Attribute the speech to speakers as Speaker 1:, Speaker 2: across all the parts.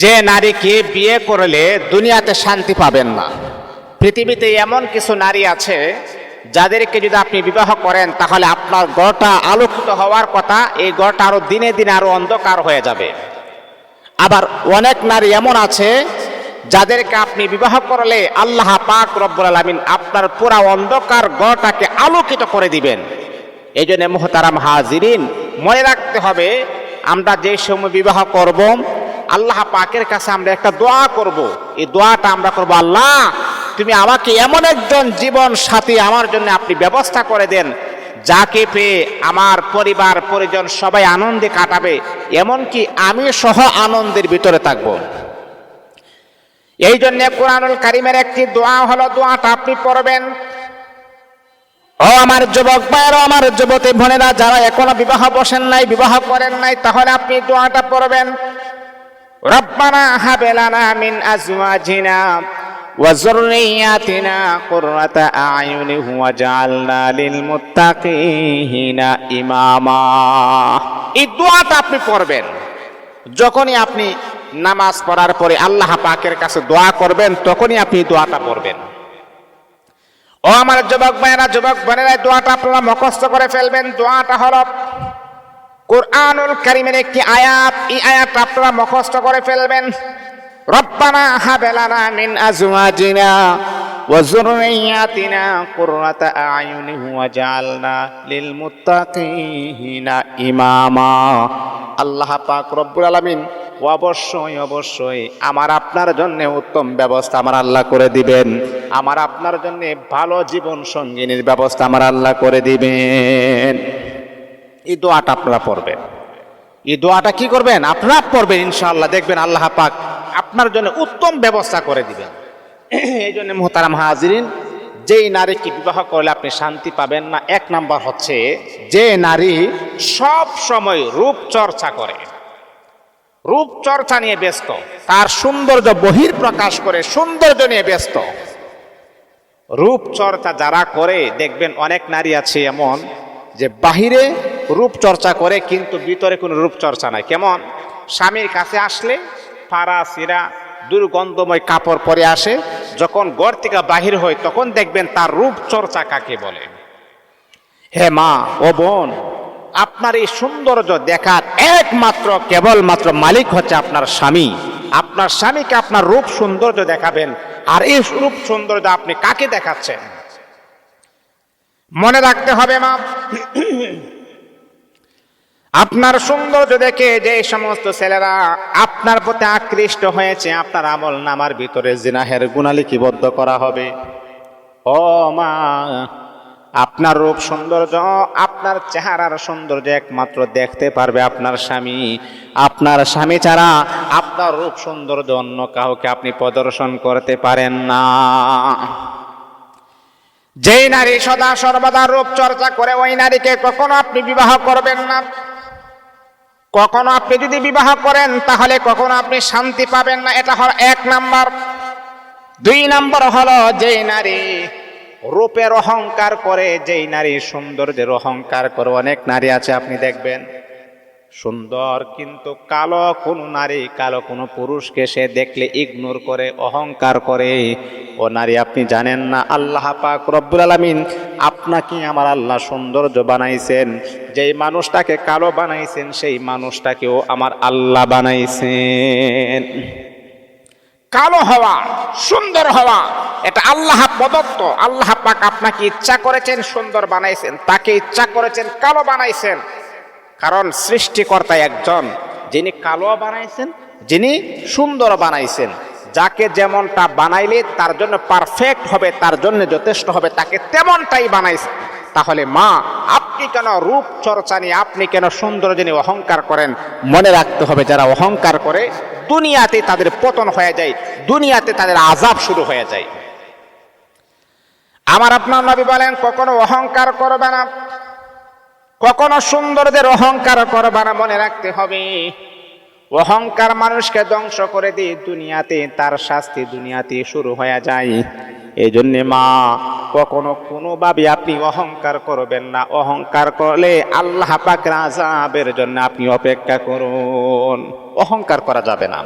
Speaker 1: যে নারীকে বিয়ে করলে দুনিয়াতে শান্তি পাবেন না। পৃথিবীতে এমন কিছু নারী আছে, যাদেরকে যদি আপনি বিবাহ করেন, তাহলে আপনার গড়টা আলোকিত হওয়ার কথা, এই গড়টা আরও দিনে দিনে আরও অন্ধকার হয়ে যাবে। আবার অনেক নারী এমন আছে, যাদেরকে আপনি বিবাহ করলে আল্লাহ পাক রব্বুল আলমিন আপনার পুরা অন্ধকার গড়টাকে আলোকিত করে দিবেন। এই জন্য মোহতারাম হাজিরিন, মনে রাখতে হবে, আমরা যে সময় বিবাহ করব আল্লাহ পাকের কাছে আমরা একটা দোয়া করব। এই দোয়াটা আমরা করব, আল্লাহ, তুমি আমাকে এমন একজন জীবন সাথী আমার জন্য আপনি ব্যবস্থা করে দেন, যাকে পেয়ে আমার পরিবার, পরিজন সবাই আনন্দে কাটাবে, এমনকি আমি সহ আনন্দের ভিতরে থাকব। এই জন্য কোরআনুল কারিমের একটি দোয়া হলো, দোয়াটা আপনি পড়বেন। ও আমার যুবক ভাইয়ের আমার যুবতী বোনেরা, যারা এখনও বিবাহ বসেন নাই, বিবাহ করেন নাই, তাহলে আপনি দোয়াটা পড়বেন। রব্বানা হাবেলানা মিন আজওয়াজিনা وذرياتنا قرة أعين واجعلنا للمتقين ইমামা এই দোয়াটা আপনি পড়বেন যখনই আপনি নামাজ পড়ার পরে আল্লাহ পাকের কাছে দোয়া করবেন তখনই আপনি দোয়াটা পড়বেন ও আমার যুবক ভাইয়েরা যুবক বোনেরা এই দোয়াটা আপনারা মুখস্থ করে ফেলবেন দোয়াটা হলো কোরআনুল কারিমের একটি আয়াত এই আয়াতটা আপনারা মুখস্থ করে ফেলবেন রব্বানা হাবেলানা মিন আজওয়াজিনা وذرياتنا قرة أعين وجعلنا للمتقين ইমামা আল্লাহ পাক রব্বুল আলামিন অবশ্যই অবশ্যই আমার আপনার জন্য উত্তম ব্যবস্থা আমার আল্লাহ করে দিবেন আমার আপনার জন্য ভালো জীবন সঙ্গিনীর ব্যবস্থা আমার আল্লাহ করে দিবেন এই দোয়াটা আপনারা পড়বেন। এই দোয়াটা কি করবেন? আপনারা পড়বেন ইনশাআল্লাহ, দেখবেন আল্লাহ পাক আপনার জন্য উত্তম ব্যবস্থা করে দিবেন। এই জন্য মোহতারাম হাজিরিন, যেই নারীকে বিবাহ করলে আপনি শান্তি পাবেন না, এক নাম্বার হচ্ছে যে নারী সব সময় রূপ চর্চা করে। রূপ চর্চা নিয়ে ব্যস্ত, তার সৌন্দর্য বহির প্রকাশ করে, সৌন্দর্য নিয়ে ব্যস্ত। রূপ চর্চা যারা করে, দেখবেন অনেক নারী আছে এমন যে বাহিরে রূপ চর্চা করে, কিন্তু ভিতরে কোনো রূপ চর্চা নাই। কেমন? স্বামীর কাছে আসলে ফাড়া সিরা, দুর্গন্ধময় কাপড় পরে আসে। যখন গড় থেকে বাহির হয়, তখন দেখবেন তার রূপ চর্চা কাকে বলে? হে মা, ও বোন, আপনার এই সৌন্দর্য দেখার একমাত্র, কেবলমাত্র মালিক হচ্ছে আপনার স্বামী। আপনার স্বামীকে আপনার রূপ সৌন্দর্য দেখাবেন, আর এই রূপ সৌন্দর্য আপনি কাকে দেখাচ্ছেন? মনে রাখতে হবে মা আপনার সৌন্দর্য দেখে যে সমস্ত ছেলেরা আপনার প্রতি আকৃষ্ট হয়েছে, আপনার আমল নামার ভিতরে জিনাহের গুণা লিপিবদ্ধ করা হবে। ও মা, আপনার রূপ সৌন্দর্য, আপনার চেহারার সৌন্দর্য একমাত্র দেখতে পারবে আপনার স্বামী। আপনার স্বামী ছাড়া আপনার রূপ সৌন্দর্য অন্য কাউকে আপনি প্রদর্শন করতে পারেন না। যেই নারী সদা সর্বদা রূপ চর্চা করে, ওই নারীকে কখনো আপনি বিবাহ করবেন না। কখনো আপনি যদি বিবাহ করেন, তাহলে কখনো আপনি শান্তি পাবেন না। এটা হল এক নাম্বার। দুই নাম্বার হলো যেই নারী রূপের অহংকার করে, যেই নারী সৌন্দর্যের অহংকার করে। অনেক নারী আছে, আপনি দেখবেন, সুন্দর কিন্তু কালো কোনো নারী, কালো কোনো পুরুষকে সে দেখলে ইগনোর করে, অহংকার করে। ও নারী, আপনি জানেন না, আল্লাহ পাক রব্বুল আলমিন আপনাকে আমার আল্লাহ সৌন্দর্য বানাইছেন। যেই মানুষটাকে কালো বানাইছেন, সেই মানুষটাকেও আমার আল্লাহ বানাইছেন। কালো হওয়া, সুন্দর হওয়া, এটা আল্লাহ প্রদত্ত। আল্লাহ পাক আপনাকে ইচ্ছা করেছেন সুন্দর বানাইছেন, তাকে ইচ্ছা করেছেন কালো বানাইছেন। কারণ সৃষ্টিকর্তা একজন, যিনি কালো বানাইছেন, যিনি সুন্দর বানাইছেন। যাকে যেমনটা বানাইলে তার জন্য পারফেক্ট হবে, তার জন্য যথেষ্ট হবে, তাকে তেমনটাই বানাইছেন। তাহলে মা, আপনি কেন রূপ চর্চা নিয়ে আপনি কেন সৌন্দর্য নিয়ে অহংকার করেন? মনে রাখতে হবে যারা অহংকার করে, দুনিয়াতে তাদের পতন হয়ে যায়, দুনিয়াতে তাদের আজাব শুরু হয়ে যায়। আমার আপনার নবী বলেন, কখনো অহংকার করবে না, কখনো সুন্দরদের অহংকার করবে না, মনে রাখতে হবে। অহংকার মানুষকে ধ্বংস করে দিয়ে দুনিয়াতে তার শাস্তি দুনিয়াতে শুরু হয়ে যায়। এই জন্যে মা কখনো কোনোভাবে আপনি অহংকার করবেন না। অহংকার করলে আল্লাহ পাকের আজাবের জন্য আপনি অপেক্ষা করুন। অহংকার করা যাবে না।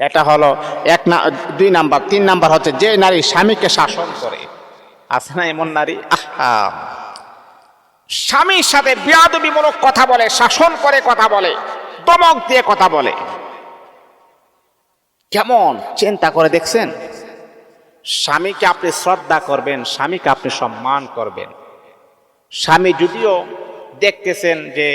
Speaker 2: এটা হলো এক না, দুই নাম্বার। তিন নাম্বার হচ্ছে যে নারী স্বামীকে শাসন করে। আছে না এমন নারী? আহা!
Speaker 1: স্বামীর সাথে বিয়াদবিমূলক কথা বলে, শাসন করে কথা বলে, দমক দিয়ে কথা বলে।
Speaker 2: কেমন? চিন্তা করে দেখছেন? স্বামীকে আপনি শ্রদ্ধা করবেন, স্বামীকে আপনি সম্মান করবেন। স্বামী যদিও দেখতেছেন যে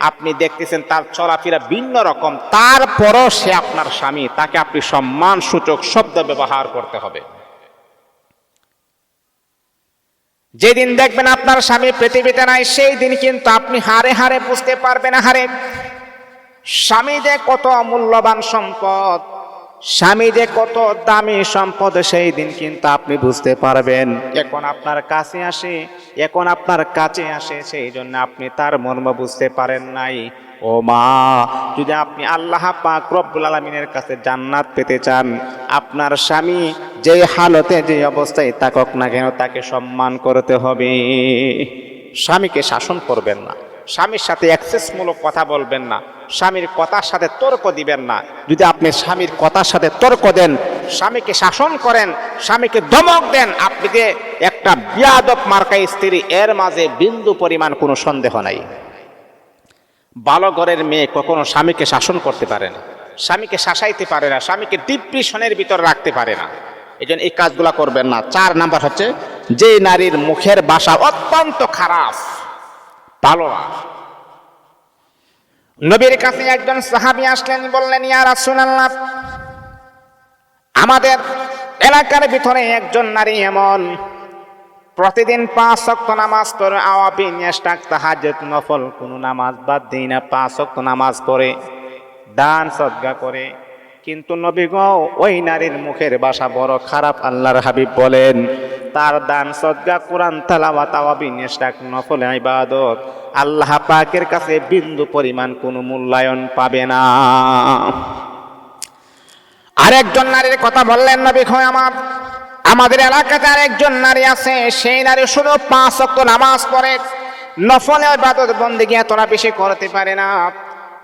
Speaker 2: আপনি দেখতেছেন তার চলাফেরা ভিন্ন রকম, তারপরও সে আপনার স্বামী, তাকে আপনি সম্মান সূচক শব্দ ব্যবহার করতে হবে।
Speaker 1: যেদিন দেখবেন আপনার স্বামী পৃথিবীতে নাই, সেই দিন কিন্তু আপনি হারে হারে বুঝতে পারবেন হারে স্বামী যে কত মূল্যবান সম্পদ স্বামী যে কত দামি সম্পদ সেই দিন কিন্তু আপনি বুঝতে পারবেন। এখন আপনার কাছে আসে, এখন আপনার কাছে আসে, সেই জন্য আপনি তার মর্ম বুঝতে পারেন নাই। ও মা, যদি আপনি আল্লাহ পাক রব্বুল আলমিনের কাছে জান্নাত পেতে চান, আপনার স্বামী যে হালতে, যে অবস্থায় থাকুক না কেন, তাকে সম্মান করতে হবে।
Speaker 2: স্বামীকে শাসন করবেন না। স্বামীর সাথে অ্যাক্সেসমূলক কথা বলবেন না, স্বামীর কথার সাথে তর্ক দিবেন না। যদি আপনি স্বামীর কথার সাথে তর্ক দেন, স্বামীকে শাসন করেন, স্বামীকে ধমক দেন, আপনি যে একটা বিয়াদব মার্কাই স্ত্রী, এর মাঝে বিন্দু পরিমাণ কোনো সন্দেহ নাই। ভালো ঘরের মেয়ে কখনো স্বামীকে শাসন করতে পারে না, স্বামীকে শাসাইতে পারে না, স্বামীকে ডিপ্রেশনের ভিতর রাখতে পারে না। এই জন্য এই কাজগুলা করবেন না। চার নাম্বার হচ্ছে যে নারীর মুখের বাসা অত্যন্ত খারাপ। ভালো না।
Speaker 1: নবীর কাছে একজন সাহাবী আসলেন, বললেন, ইয়া রাসূলুল্লাহ, আমাদের এলাকার ভিতরে একজন নারী এমন, প্রতিদিন পাঁচ ওয়াক্ত নামাজ পড়ে আওয়াবি নেস্টাক তাহাজ্জুদ, নফল, কোনো নামাজ বাদ দিই না, পাঁচ ওয়াক্ত নামাজ পড়ে, দান সদগা করে। কিন্তু নবী গো, ওই নারীর মুখের বাসা বড় খারাপ, আল্লাহর হাবিব বলেন তার দান সদগা কোরআন আওয়াবি নেস্টাক নফল, ইবাদত। আল্লাহ পাকের কাছে বিন্দু পরিমাণ কোনো মূল্যায়ন পাবে না। আরেকজন নারীর কথা বললেন, নবী খয় আমার, আমাদের এলাকাতে আরেকজন নারী আছে, সেই নারী শুধু পাঁচ অক্ত নামাজ পড়ে। নফল, ইবাদত, বন্দিগি তোরা বেশি করতে পারে না।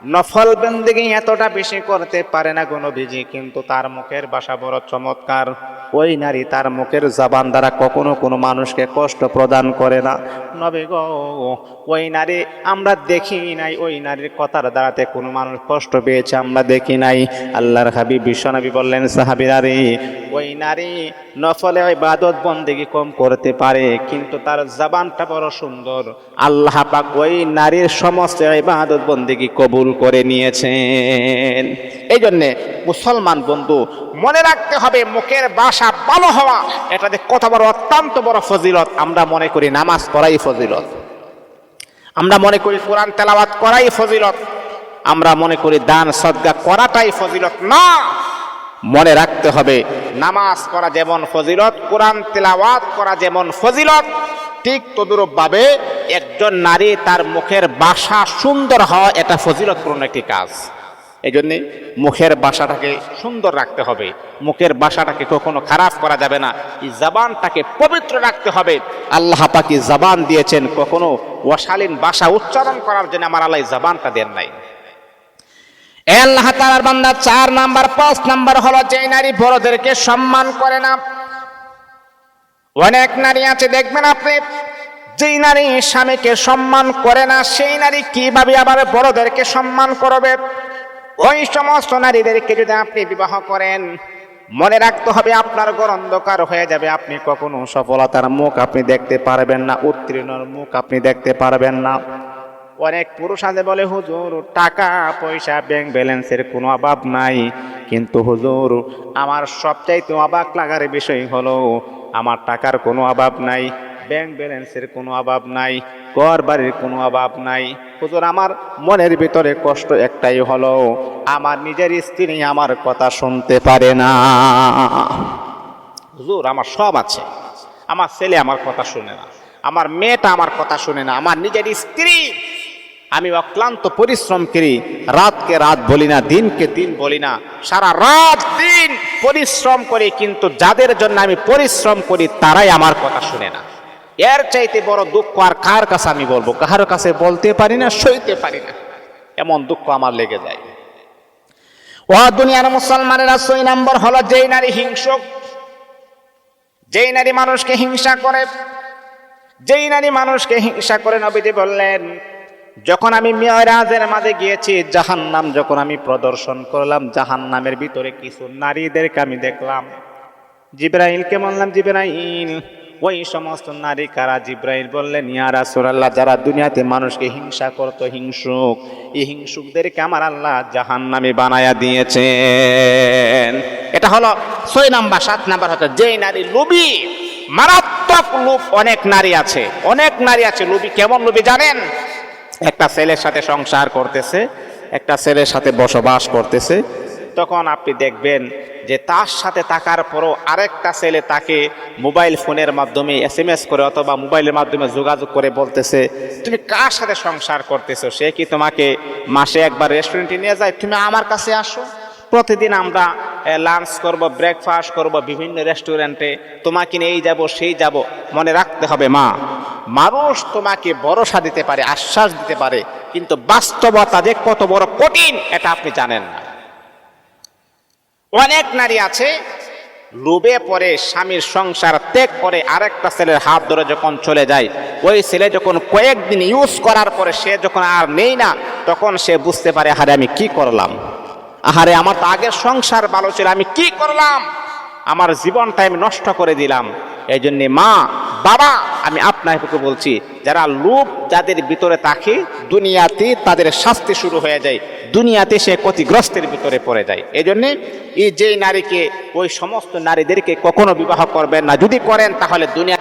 Speaker 1: নফল বন্দিগি এতটা বেশি করতে পারে না কোনো বিজি কিন্তু তার মুখের বাসা বড় চমৎকার। ওই নারী তার মুখের জবান দ্বারা কখনো কোনো মানুষকে কষ্ট প্রদান করে না। নবে গো, ওই নারী আমরা দেখি নাই, ওই নারীর কথার দ্বারাতে কোনো মানুষ কষ্ট পেয়েছে, আমরা দেখি নাই। আল্লাহর হাবিব, বিশ্বনবী বললেন সাহাবিরা রে ওই নারী নফলে ইবাদত বন্দেগি কম করতে পারে, কিন্তু তার জবানটা বড় সুন্দর। আল্লাহ পাক ওই নারীর সমস্ত ইবাদত বন্দেগি কবুল করে নিয়েছেন। এই জন্যে মুসলমান বন্ধু, মনে রাখতে হবে মুখের বাসা ভালো হওয়া। এটা যে কত বড় অত্যন্ত বড় ফজিলত। আমরা মনে করি নামাজ পড়াই ফজিলত। আমরা মনে করি কোরআন তেলাওয়াত করাই ফজিলত। আমরা মনে করি দান, সদ্গা করাটাই ফজিলত না। মনে রাখতে হবে নামাজ পড়া যেমন ফজিলত, কোরআন তেলাওয়াত করা যেমন ফজিলত, ঠিক তদুরূপভাবে একজন নারী তার মুখের বাসা সুন্দর হওয়া এটা ফজিলতপূর্ণ একটি কাজ। এই জন্যে মুখের বাসাটাকে সুন্দর রাখতে হবে। মুখের বাসাটাকে কখনো খারাপ করা যাবে না। এই জবানটাকে পবিত্র রাখতে হবে। আল্লাহ পাকি জবান দিয়েছেন কখনো অশালীন ভাষা উচ্চারণ করার জন্য আমার আল্লাহ জবানটা দেন নাই। আল্লাহ তাআলার বান্দা, চার নাম্বার পাঁচ নাম্বার হলো যে নারী বড়দেরকে সম্মান করে না। অনেক নারী আছে, দেখবেন আপনি যেই নারী স্বামীকে সম্মান করে না, সেই নারী কীভাবে আবার বড়দেরকে সম্মান করবে? ওই সমস্ত নারীদেরকে যদি আপনি বিবাহ করেন, মনে রাখতে হবে আপনার ঘর অন্ধকার হয়ে যাবে। আপনি কখনো সফলতার মুখ আপনি দেখতে পারবেন না, উত্তীর্ণর মুখ আপনি দেখতে পারবেন না। অনেক পুরুষ আছে বলে, হুজুর, টাকা, পয়সা ব্যাংক ব্যালেন্সের কোনো অভাব নাই। কিন্তু হুজুর, আমার সবচাইতে অবাক লাগার বিষয় হলো, আমার টাকার কোনো অভাব নাই। ব্যাংক ব্যালেন্সের কোনো অভাব নাই, ঘর বাড়ির কোনো অভাব নাই। হুজুর, আমার মনের ভিতরে কষ্ট একটাই হলো, আমার নিজের স্ত্রী আমার কথা শুনতে পারে না। হুজুর, আমার সব আছে, আমার ছেলে আমার কথা শুনে না, আমার মেয়েটা আমার কথা শুনে না, আমার নিজের স্ত্রী। আমি অক্লান্ত পরিশ্রম করি, রাতকে রাত বলি না, দিনকে দিন বলি না, সারা রাত দিন পরিশ্রম করি, কিন্তু যাদের জন্য আমি পরিশ্রম করি, তারাই আমার কথা শুনে না। এর চাইতে বড় দুঃখ আর কার কাছে আমি বলব? কাহার কাছে বলতে পারি না, সইতে পারি না। এমন দুঃখ আমার লেগে যায়। ও দুনিয়ার মুসলমানেরা ছয় নম্বর হলো যেই নারী হিংসক, যেই নারী মানুষকে হিংসা করে, যেই নারী মানুষকে হিংসা করে নবীজি বললেন, যখন আমি মেয়রাজের মাঝে গিয়েছি, জাহান্নাম যখন আমি প্রদর্শন করলাম, জাহান্নামের ভিতরে কিছু নারীদেরকে আমি দেখলাম। জিব্রাইলকে বললাম, জিব্রাইল ওই সমস্ত নারী কারা জিব্রাইল বললেন, ইয়া রাসূলুল্লাহ, যারা দুনিয়াতে মানুষকে হিংসা করতো, হিংসুক, এই হিংসুকদেরকে আমার আল্লাহ জাহান্নামে বানায়া দিয়েছেন। এটা হলো ছয় নাম্বার, সাত নাম্বার হচ্ছে, যেই নারী লুবি মারাত্মক লোভ, অনেক নারী আছে, অনেক নারী আছে লুবি কেমন লুবি জানেন? একটা ছেলের সাথে সংসার করতেছে, একটা ছেলের সাথে বসবাস করতেছে তখন আপনি দেখবেন যে তার সাথে থাকার পরও আরেকটা ছেলে তাকে মোবাইল ফোনের মাধ্যমে এস এম এস করে অথবা মোবাইলের মাধ্যমে যোগাযোগ করে বলতেছে, তুমি কার সাথে সংসার করতেছো? সে কি তোমাকে মাসে একবার রেস্টুরেন্টে নিয়ে যায়? তুমি আমার কাছে আসো। প্রতিদিন আমরা লাঞ্চ করব ব্রেকফাস্ট করব, বিভিন্ন রেস্টুরেন্টে তোমাকে নিয়ে এই যাব, সেই যাব। মনে রাখতে হবে, মা, মানুষ তোমাকে ভরসা দিতে পারে, আশ্বাস দিতে পারে, কিন্তু বাস্তবতা যে কত বড় কঠিন, এটা আপনি জানেন না। অনেক নারী আছে, লোভে পরে স্বামীর সংসার ত্যাগ করে আরেকটা ছেলের হাত ধরে যখন চলে যায়, ওই ছেলে যখন কয়েকদিন ইউজ করার পরে সে যখন আর নেই না, তখন সে বুঝতে পারে, আহারে, আমি কি করলাম? আহারে, আমার তো আগের সংসার ভালো ছিল, আমি কি করলাম? আমার জীবনটা আমি নষ্ট করে দিলাম। এই জন্যে মা বাবা, আমি আপনাকে বলছি, যারা লোভ যাদের ভিতরে থাকে, দুনিয়াতে তাদের শাস্তি শুরু হয়ে যায়। দুনিয়াতে সে ক্ষতিগ্রস্তের ভিতরে পড়ে যায়। এই জন্যে এই যেই নারীকে, ওই সমস্ত নারীদেরকে কখনো বিবাহ করবেন না। যদি করেন, তাহলে দুনিয়া